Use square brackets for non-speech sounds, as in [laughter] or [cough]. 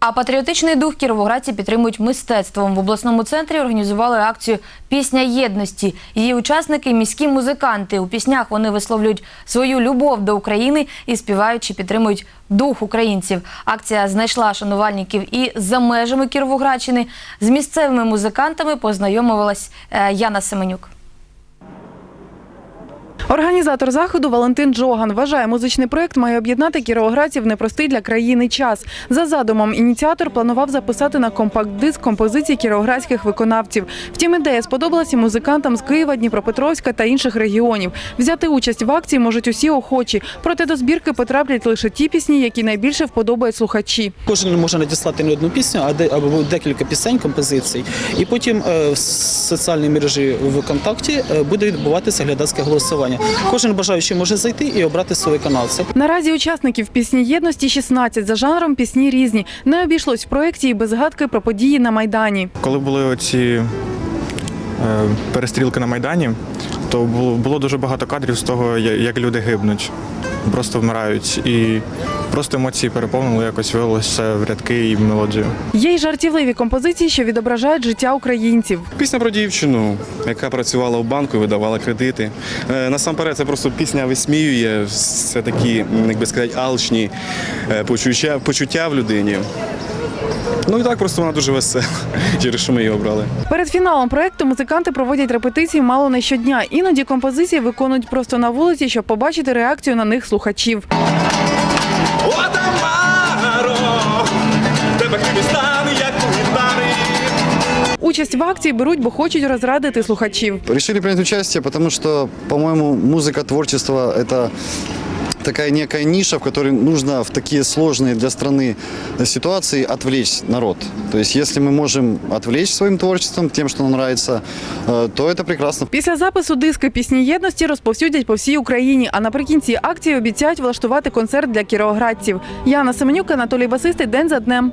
А патріотичний дух кіровоградці підтримують мистецтвом. В обласному центрі організували акцію Пісня єдності. Її учасники міські музиканти. У піснях вони висловлюють свою любов до України і співаючи підтримують дух українців. Акція знайшла шанувальників і за межами Кіровоградщини. З місцевими музикантами познайомилась е, Яна Семенюк. Організатор заходу Валентин Джоган вважає, музичний проект має об'єднати кіровоградців непростий для країни час. За задумом, ініціатор планував записати на компакт-диск композиції кіровоградських виконавців. Втім, ідея сподобалася музикантам з Києва, Дніпропетровська та інших регіонів. Взяти участь в акції можуть усі охочі. Проте до збірки потраплять лише ті пісні, які найбільше вподобають слухачі. Кожен може надіслати не одну пісню, а або декілька пісень, композицій. І потім е, в соціальній мережі ВКонтакті е, буде відбуватися глядацьке голосування. Кожен бажаючий може зайти і обрати свій канал. Наразі учасників пісні єдності 16. За жанром пісні різні. Не обійшлось в проєкті і без згадки про події на майдані. Коли були оці е, перестрілки на Майдані, то було, було дуже багато кадрів з того, як люди гибнуть, просто вмирають. І просто емоції переповнили, якось вилилося в рядки і в мелодію. Є й жартівливі композиції, що відображають життя українців. Пісня про дівчину, яка працювала в банку і видавала кредити. Е, Насамперед, це просто пісня висміює. Це такі, як би сказати, алчні е, почуття, почуття в людині. Ну і так просто вона дуже весела, [laughs] через що ми її обрали. Перед фіналом проекту музиканти проводять репетиції мало не щодня. Іноді композиції виконують просто на вулиці, щоб побачити реакцію на них слухачів. Участь в акції беруть, бо хочуть розрадити слухачів. Решили принять участие, потому что, по-моему, музыка, творчество – это такая некая ниша, в которой нужно в такие сложные для страны ситуации отвлечь народ. То есть, если мы можем отвлечь своим творчеством, тем, что нам нравится, э, то это прекрасно. Після запису диски пісні єдності розповсюдять по всій Україні. А наприкінці акції обіцяють влаштувати концерт для кіровоградців. Яна Семенюк, Анатолій Басистий. День за днем.